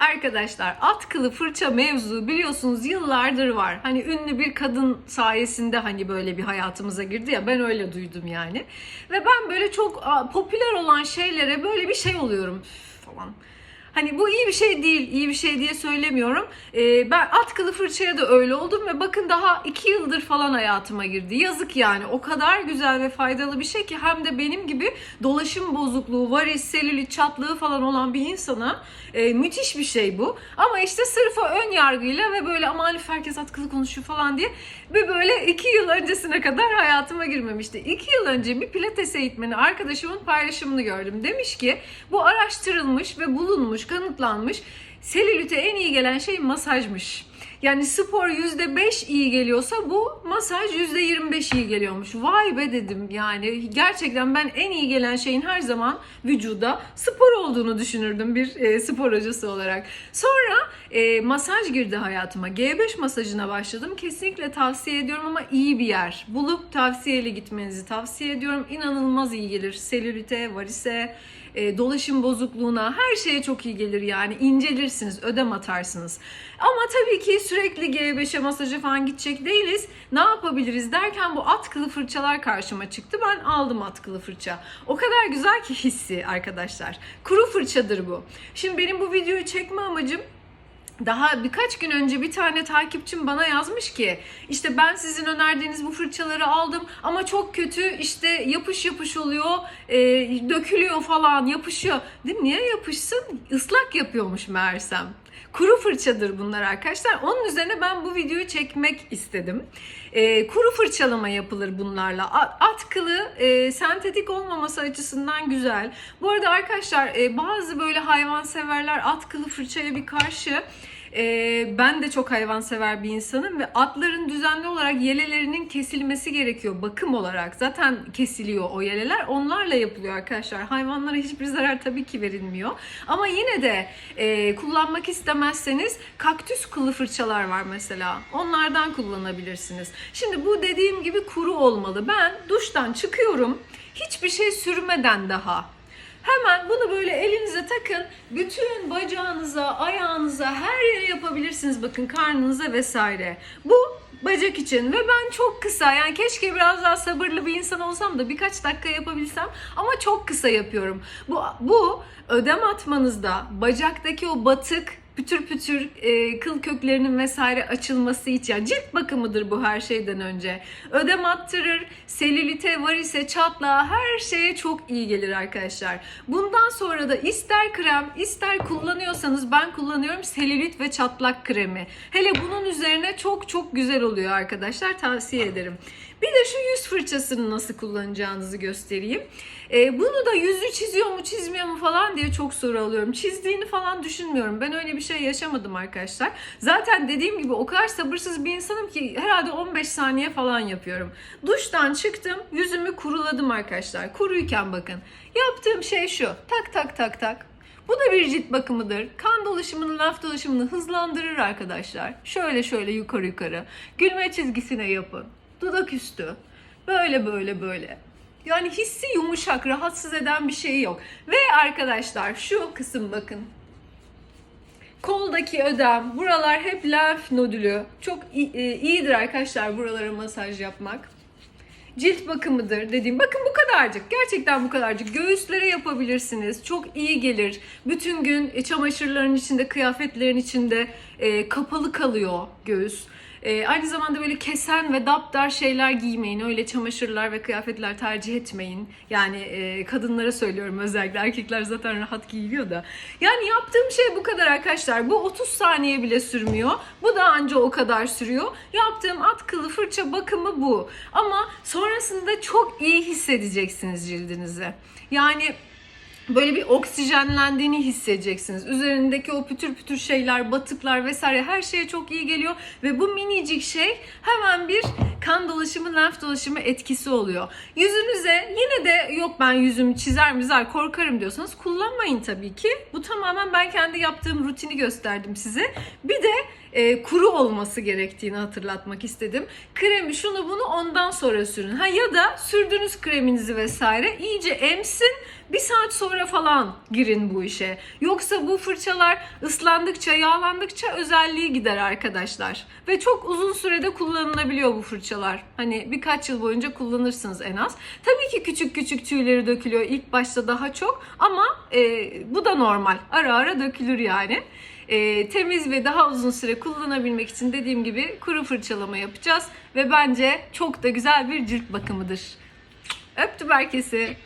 Arkadaşlar at kılı fırça mevzu biliyorsunuz yıllardır var. Hani ünlü bir kadın sayesinde hani böyle bir hayatımıza girdi ya ben öyle duydum yani. Ve ben böyle çok popüler olan şeylere böyle bir şey oluyorum falan. Hani bu iyi bir şey değil, iyi bir şey diye söylemiyorum. Ee, ben at kılı fırçaya da öyle oldum ve bakın daha iki yıldır falan hayatıma girdi. Yazık yani o kadar güzel ve faydalı bir şey ki hem de benim gibi dolaşım bozukluğu, varis, selülit, çatlığı falan olan bir insana e, müthiş bir şey bu. Ama işte sırf ön yargıyla ve böyle aman herkes at kılı konuşuyor falan diye bir böyle iki yıl öncesine kadar hayatıma girmemişti. İki yıl önce bir pilates eğitmeni arkadaşımın paylaşımını gördüm. Demiş ki bu araştırılmış ve bulunmuş, kanıtlanmış. Selülite en iyi gelen şey masajmış. Yani spor %5 iyi geliyorsa bu masaj %25 iyi geliyormuş. Vay be dedim yani gerçekten ben en iyi gelen şeyin her zaman vücuda spor olduğunu düşünürdüm bir e, spor hocası olarak. Sonra e, masaj girdi hayatıma. G5 masajına başladım. Kesinlikle tavsiye ediyorum ama iyi bir yer. Bulup tavsiyeli gitmenizi tavsiye ediyorum. İnanılmaz iyi gelir. Selülite, varise, e, dolaşım bozukluğuna her şeye çok iyi gelir yani incelirsiniz ödem atarsınız. Ama tabii ki sürekli G5'e masaja falan gidecek değiliz. Ne yapabiliriz derken bu atkılı fırçalar karşıma çıktı. Ben aldım atkılı fırça. O kadar güzel ki hissi arkadaşlar. Kuru fırçadır bu. Şimdi benim bu videoyu çekme amacım daha birkaç gün önce bir tane takipçim bana yazmış ki işte ben sizin önerdiğiniz bu fırçaları aldım ama çok kötü işte yapış yapış oluyor e, dökülüyor falan yapışıyor. Dedim niye yapışsın ıslak yapıyormuş meğersem. Kuru fırçadır bunlar arkadaşlar. Onun üzerine ben bu videoyu çekmek istedim. E, kuru fırçalama yapılır bunlarla. At kılı e, sentetik olmaması açısından güzel. Bu arada arkadaşlar e, bazı böyle hayvanseverler at kılı fırçaya bir karşı. Ee, ben de çok hayvansever bir insanım ve atların düzenli olarak yelelerinin kesilmesi gerekiyor bakım olarak. Zaten kesiliyor o yeleler. Onlarla yapılıyor arkadaşlar. Hayvanlara hiçbir zarar tabii ki verilmiyor. Ama yine de e, kullanmak istemezseniz kaktüs kılı fırçalar var mesela. Onlardan kullanabilirsiniz. Şimdi bu dediğim gibi kuru olmalı. Ben duştan çıkıyorum. Hiçbir şey sürmeden daha Hemen bunu böyle elinize takın. Bütün bacağınıza, ayağınıza, her yere yapabilirsiniz. Bakın karnınıza vesaire. Bu bacak için ve ben çok kısa yani keşke biraz daha sabırlı bir insan olsam da birkaç dakika yapabilsem ama çok kısa yapıyorum. Bu bu ödem atmanızda bacaktaki o batık pütür pütür e, kıl köklerinin vesaire açılması için yani cilt bakımıdır bu her şeyden önce. Ödem attırır, selülite, varise, çatlağa her şeye çok iyi gelir arkadaşlar. Bundan sonra da ister krem ister kullanıyorsanız ben kullanıyorum selülit ve çatlak kremi. Hele bunun üzerine çok çok güzel oluyor arkadaşlar tavsiye ederim. Bir de şu yüz fırçasını nasıl kullanacağınızı göstereyim. Ee, bunu da yüzü çiziyor mu çizmiyor mu falan diye çok soru alıyorum. Çizdiğini falan düşünmüyorum. Ben öyle bir şey yaşamadım arkadaşlar. Zaten dediğim gibi o kadar sabırsız bir insanım ki herhalde 15 saniye falan yapıyorum. Duştan çıktım yüzümü kuruladım arkadaşlar. Kuruyken bakın. Yaptığım şey şu. Tak tak tak tak. Bu da bir cilt bakımıdır. Kan dolaşımını, laf dolaşımını hızlandırır arkadaşlar. Şöyle şöyle yukarı yukarı. Gülme çizgisine yapın. Dudak üstü. Böyle böyle böyle. Yani hissi yumuşak, rahatsız eden bir şey yok. Ve arkadaşlar şu kısım bakın. Koldaki ödem, buralar hep lenf nodülü. Çok e, iyidir arkadaşlar buralara masaj yapmak. Cilt bakımıdır dediğim. Bakın bu kadarcık. Gerçekten bu kadarcık. Göğüslere yapabilirsiniz. Çok iyi gelir. Bütün gün e, çamaşırların içinde, kıyafetlerin içinde e, kapalı kalıyor göğüs. E, aynı zamanda böyle kesen ve daptar şeyler giymeyin. Öyle çamaşırlar ve kıyafetler tercih etmeyin. Yani e, kadınlara söylüyorum özellikle. Erkekler zaten rahat giyiliyor da. Yani yaptığım şey bu kadar arkadaşlar. Bu 30 saniye bile sürmüyor. Bu da anca o kadar sürüyor. Yaptığım at kılı fırça bakımı bu. Ama sonrasında çok iyi hissedeceksiniz cildinizi. Yani böyle bir oksijenlendiğini hissedeceksiniz. Üzerindeki o pütür pütür şeyler, batıklar vesaire her şeye çok iyi geliyor ve bu minicik şey hemen bir kan dolaşımı, lenf dolaşımı etkisi oluyor. Yüzünüze yine de yok ben yüzümü çizer mizer korkarım diyorsanız kullanmayın tabii ki. Bu tamamen ben kendi yaptığım rutini gösterdim size. Bir de e, kuru olması gerektiğini hatırlatmak istedim. Kremi şunu bunu ondan sonra sürün. Ha ya da sürdüğünüz kreminizi vesaire iyice emsin. Bir saat sonra falan girin bu işe. Yoksa bu fırçalar ıslandıkça, yağlandıkça özelliği gider arkadaşlar. Ve çok uzun sürede kullanılabiliyor bu fırçalar. Hani birkaç yıl boyunca kullanırsınız en az. Tabii ki küçük küçük tüyleri dökülüyor ilk başta daha çok ama e, bu da normal. Ara ara dökülür yani. E, temiz ve daha uzun süre kullanabilmek için dediğim gibi kuru fırçalama yapacağız. Ve bence çok da güzel bir cilt bakımıdır. Öptüm herkesi.